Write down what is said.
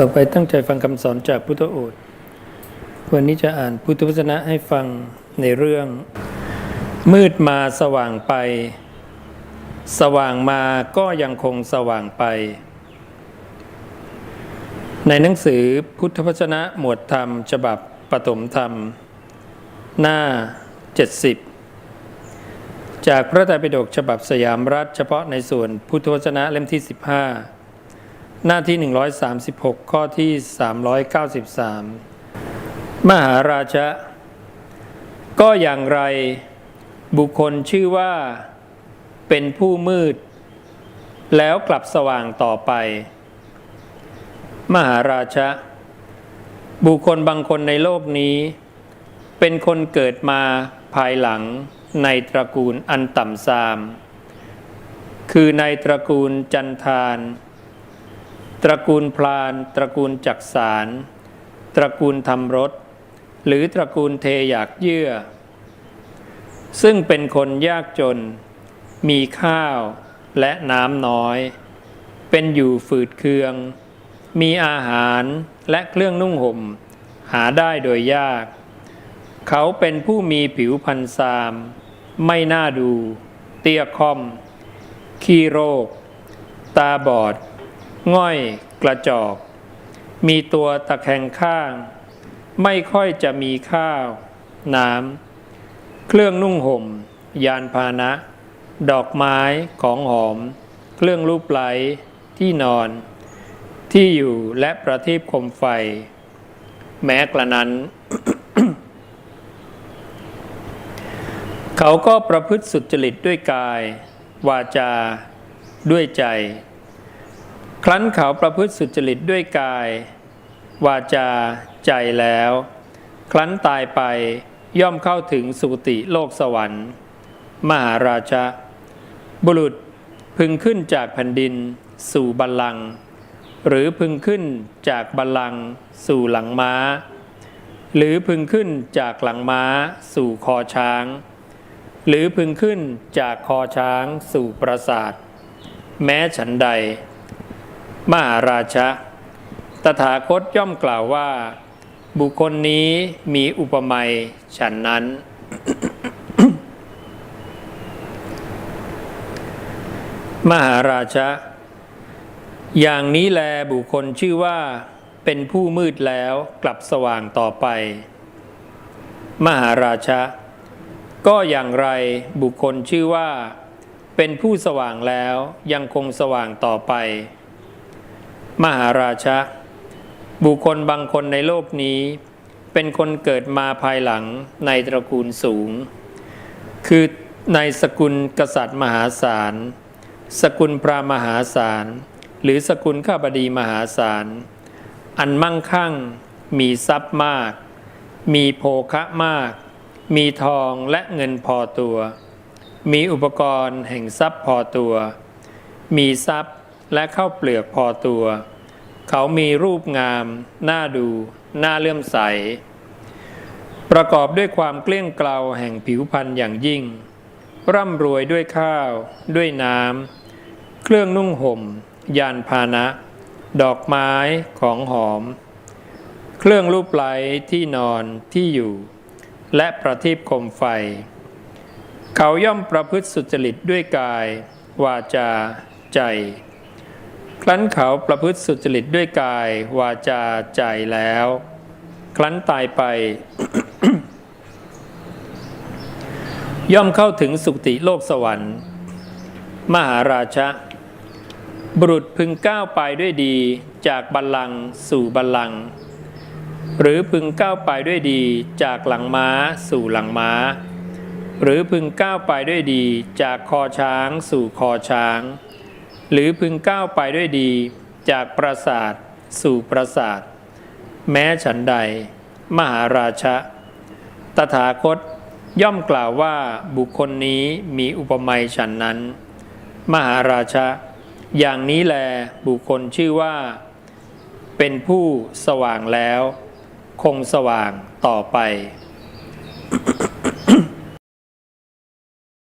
ต่อไปตั้งใจฟังคำสอนจากพุทธโอษฐ์วันนี้จะอ่านพุทธวจนะให้ฟังในเรื่อง มืดมาสว่างไป สว่างมาก็ยังคงสว่างไป ในหนังสือพุทธวจนะหมวดธรรม ฉบับปฐมธรรม หน้า 70 จากพระไตรปิฎกฉบับสยามรัฐ เฉพาะในส่วนพุทธวจนะเล่มที่ 15 หน้าที่ 136 ข้อที่ 393 มหาราชะ ก็อย่างไรบุคคลชื่อว่าเป็นผู้มืด แล้วกลับสว่างต่อไป มหาราชะ บุคคลบางคนในโลกนี้ เป็นคนเกิดมาภายหลังในตระกูลอันต่ำทราม คือในตระกูลจันทาน ตระกูลพลานตระกูลจักสารตระกูลทำรถหรือตระกูลเทอยากเยื่อ ซึ่งเป็นคนยากจน มีข้าวและน้ำน้อย เป็นอยู่ฝืดเคือง มีอาหารและเครื่องนุ่งห่ม หาได้โดยยาก เขาเป็นผู้มีผิวพันซาม ไม่น่าดู เตี้ยค่อม ขี้โรค ตาบอด ง่อยกระจอก มีตัวตะแคงข้าง ไม่ค่อยจะมีข้าว น้ำเครื่องนุ่งห่ม ยานพาหนะ ดอกไม้ของหอม เครื่องรูปไหลที่นอน ที่อยู่และประทีปคมไฟ แม้กระนั้น เขาก็ประพฤติสุจริตด้วยกาย วาจา ด้วยใจ ครั้นเขาประพฤติสุจริตด้วยกาย วาจาใจแล้ว ครั้นตายไปย่อมเข้าถึงสุติโลกสวรรค์ มหาราชะ บุรุษพึงขึ้นจากแผ่นดิน สู่บัลลังก์หรือพึงขึ้นจากบัลลังก์สู่หลังม้า หรือพึงขึ้นจากหลังม้า สู่คอช้าง หรือพึงขึ้นจากคอช้างสู่ปราสาท แม้ฉันใด มหาราชะ ตถาคตย่อมกล่าวว่า บุคคลนี้มีอุปมาฉันนั้น มหาราชะ อย่างนี้แลบุคคลชื่อว่าเป็นผู้มืดแล้วกลับสว่างต่อไป มหาราชะ ก็อย่างไรบุคคลชื่อว่า เป็นผู้สว่างแล้วยังคงสว่างต่อไป มหาราชะ บุคคลบางคนในโลกนี้ เป็นคนเกิดมาภายหลังในตระกูลสูง คือในสกุลกษัตริย์มหาศาล สกุลพระมหาศาล หรือสกุลข้าบดีมหาศาล อันมั่งคั่ง มีทรัพย์มาก มีโภคะมาก มีทองและเงินพอตัว มีอุปกรณ์แห่งทรัพย์พอตัว มีทรัพย์ และข้าวเปลือกพอตัว เขามีรูปงาม น่าดู น่าเลื่อมใส ประกอบด้วยความเกลี้ยงเกลาแห่งผิวพรรณอย่างยิ่ง ร่ำรวยด้วยข้าว ด้วยน้ำเครื่องนุ่งห่ม ยานพานะ ดอกไม้ของหอม เครื่องรูปไล้ที่นอนที่อยู่ และประทีปโคมไฟ เขาย่อมประพฤติสุจริตด้วยกาย วาจา ใจ ครั้นเขาประพฤติสุจริตด้วยกาย วาจาใจแล้ว ครั้นตายไป ย่อมเข้าถึงสุคติโลกสวรรค์ มหาราชะ บุรุษพึงก้าวไปด้วยดีจากบัลลังก์สู่บัลลังก์หรือพึงก้าวไปด้วยดีจากหลังม้าสู่หลังม้า หรือพึงก้าวไปด้วยดีจากคอช้างสู่คอช้าง หรือพึงก้าวไปด้วยดีจากปราสาทสู่ปราสาท แม้ฉันใด มหาราชะ ตถาคตย่อมกล่าวว่าบุคคลนี้มีอุปมาฉันนั้น มหาราชะ อย่างนี้แลบุคคลชื่อว่า เป็นผู้สว่างแล้ว คงสว่างต่อไป